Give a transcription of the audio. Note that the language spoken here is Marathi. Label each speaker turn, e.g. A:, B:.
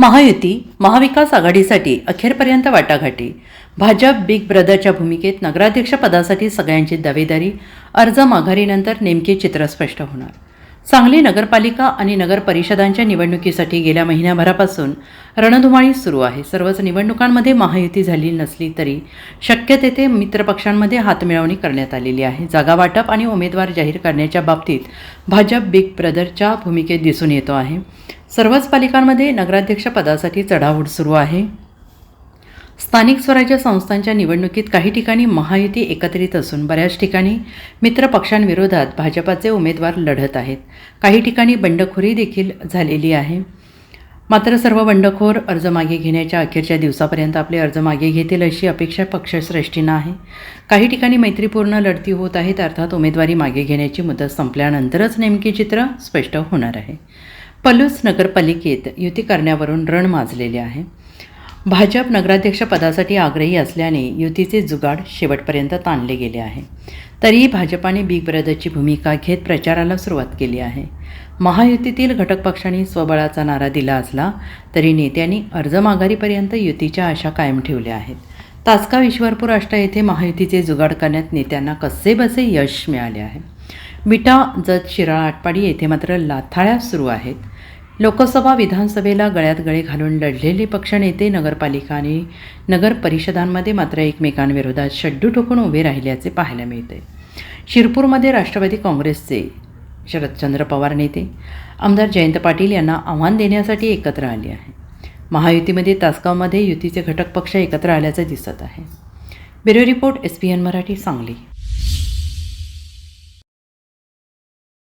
A: महायुती महाविकास आघाडीसाठी अखेरपर्यंत वाटाघाटी. भाजप बिग ब्रदरच्या भूमिकेत नगराध्यक्षपदासाठी सगळ्यांची दावेदारी अर्ज माघारीनंतर नेमके चित्र स्पष्ट होणार. सांगली नगरपालिका आणि नगर परिषदांच्या निवडणुकीसाठी गेल्या महिन्याभरापासून रणधुमाळी सुरू आहे. सर्वच निवडणुकांमध्ये महायुती झाली नसली तरी शक्य तेथे मित्रपक्षांमध्ये हातमिळवणी करण्यात आलेली आहे. जागा वाटप आणि उमेदवार जाहीर करण्याच्या बाबतीत भाजप बिग ब्रदरच्या भूमिकेत दिसून येतो आहे. सर्वच पालिकांमध्ये नगराध्यक्षपदासाठी चढाओढ सुरू आहे. स्थानिक स्वराज्य संस्थांच्या निवडणुकीत काही ठिकाणी महायुती एकत्रित असून बऱ्याच ठिकाणी मित्र पक्षांविरोधात भाजपाचे उमेदवार लढत आहेत. काही ठिकाणी बंडखोरी देखील झालेली आहे. मात्र सर्व बंडखोर अर्ज मागे घेण्याच्या अखेरच्या दिवसापर्यंत आपले अर्ज मागे घेतील अशी अपेक्षा पक्षश्रेष्ठींना आहे. काही ठिकाणी मैत्रीपूर्ण लढती होत आहेत अर्थात उमेदवारी मागे घेण्याची मुदत संपल्यानंतरच नेमके चित्र स्पष्ट होणार आहे. पलूस नगरपालिकेत युती करण्यावरून रण माजलेले आहे. भाजप नगराध्यक्ष पदासाठी आग्रही असल्याने युतीचे जुगाड शेवटपर्यंत ताणले गेले आहे. तरीही भाजपाने बिग ब्रदरची भूमिका घेत प्रचाराला सुरुवात केली आहे. महायुतीतील घटक पक्षांनी स्वबळाचा नारा दिला असला तरी नेत्यांनी अर्ज माघारीपर्यंत युतीच्या आशा कायम ठेवल्या आहेत. तासगाव ईश्वरपूर अष्टा येथे महायुतीचे जुगाड करण्यात नेत्यांना कसेबसे यश मिळाले आहे? विटा जत शिराळा आटपाडी येथे मात्र लाथाळ्या सुरू आहेत. लोकसभा विधानसभेला गळ्यात गळे घालून लढलेले पक्षनेते नगरपालिका आणि नगर परिषदांमध्ये मात्र एकमेकांविरोधात शड्डू ठोकून उभे राहिल्याचे पाहायला मिळते. शिरपूरमध्ये राष्ट्रवादी काँग्रेसचे शरदचंद्र पवार नेते आमदार जयंत पाटील यांना आव्हान देण्यासाठी एकत्र आले आहे. महायुतीमध्ये तासगावमध्ये युतीचे घटक पक्ष एकत्र आल्याचं दिसत आहे. Bureau report S P N Marathi Sangli.